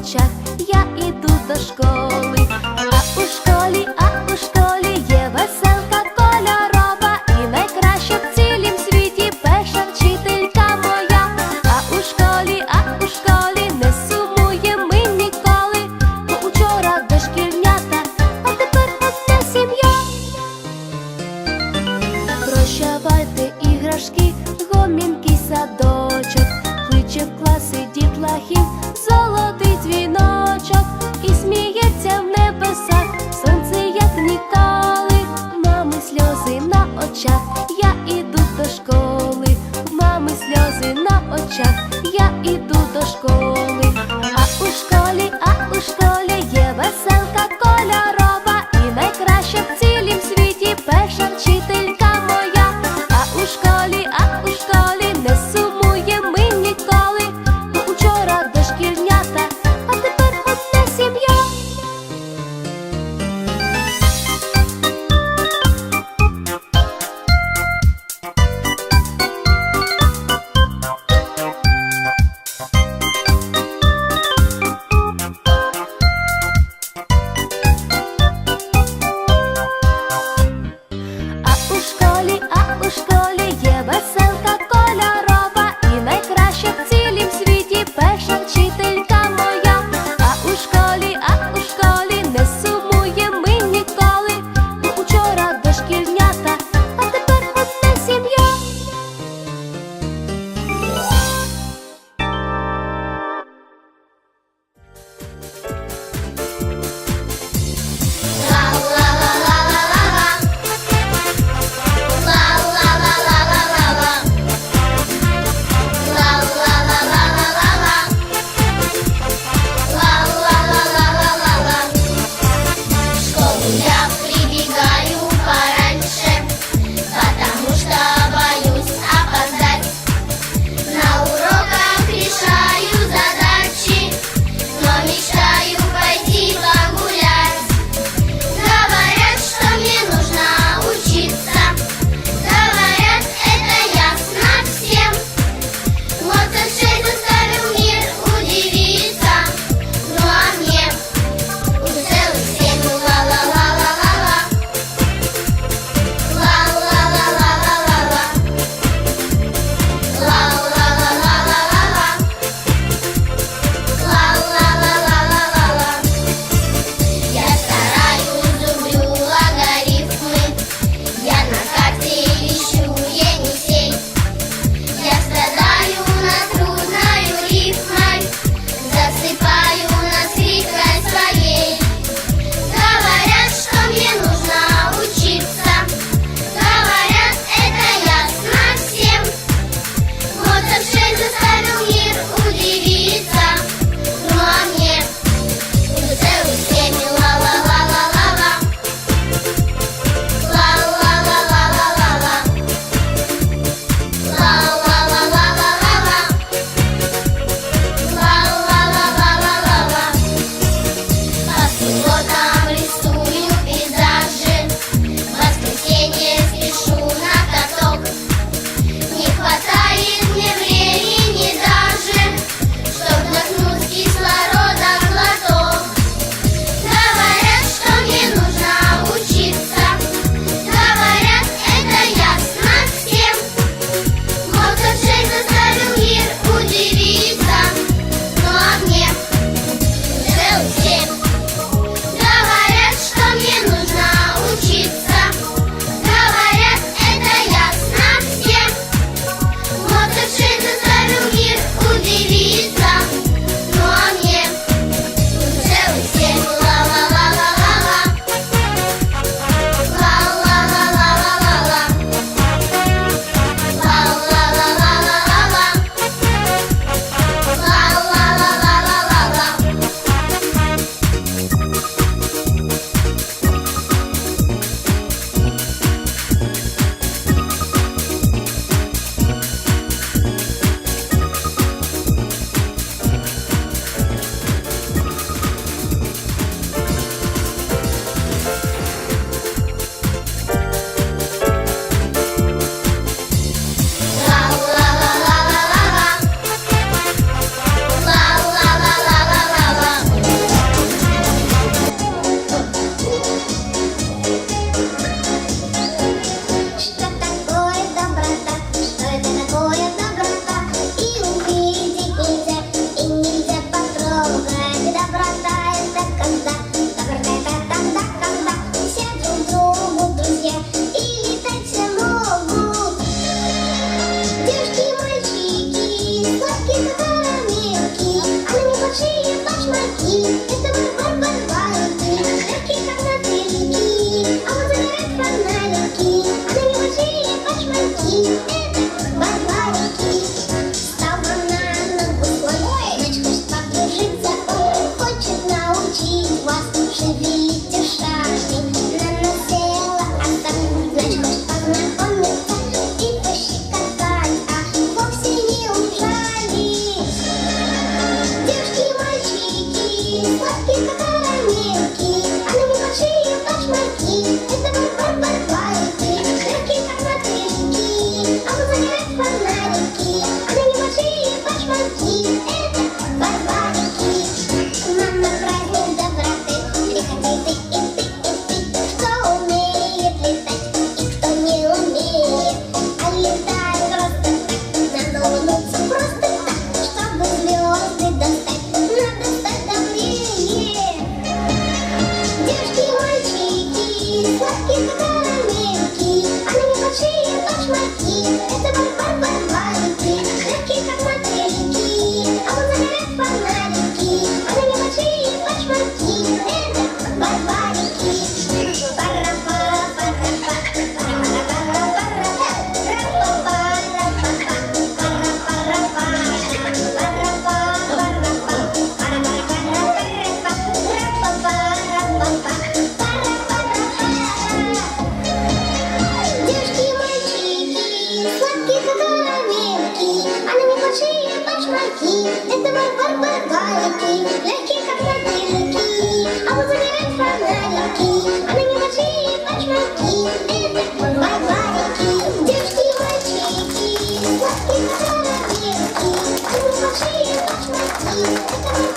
очах, я іду до школи, а у школі, а у школі є веселка кольорова, і найкраща в цілім світі перша вчителька моя. А у школі, а у школі не сумує ми ніколи, бо учора дошкільнята, а тепер одна сім'я. Прощавайте іграшки, гомінкий садочок, кличе в класи дітлахів, сльози на очах, я іду до школи, aqui. Eu é também большие башмаки, это мой барбарбарики, легкие как мотыльки, а он забирает фонарики, а на небольшие башмаки, это барбарики. Девушки и мальчики, сладкие на большие башмаки, это мой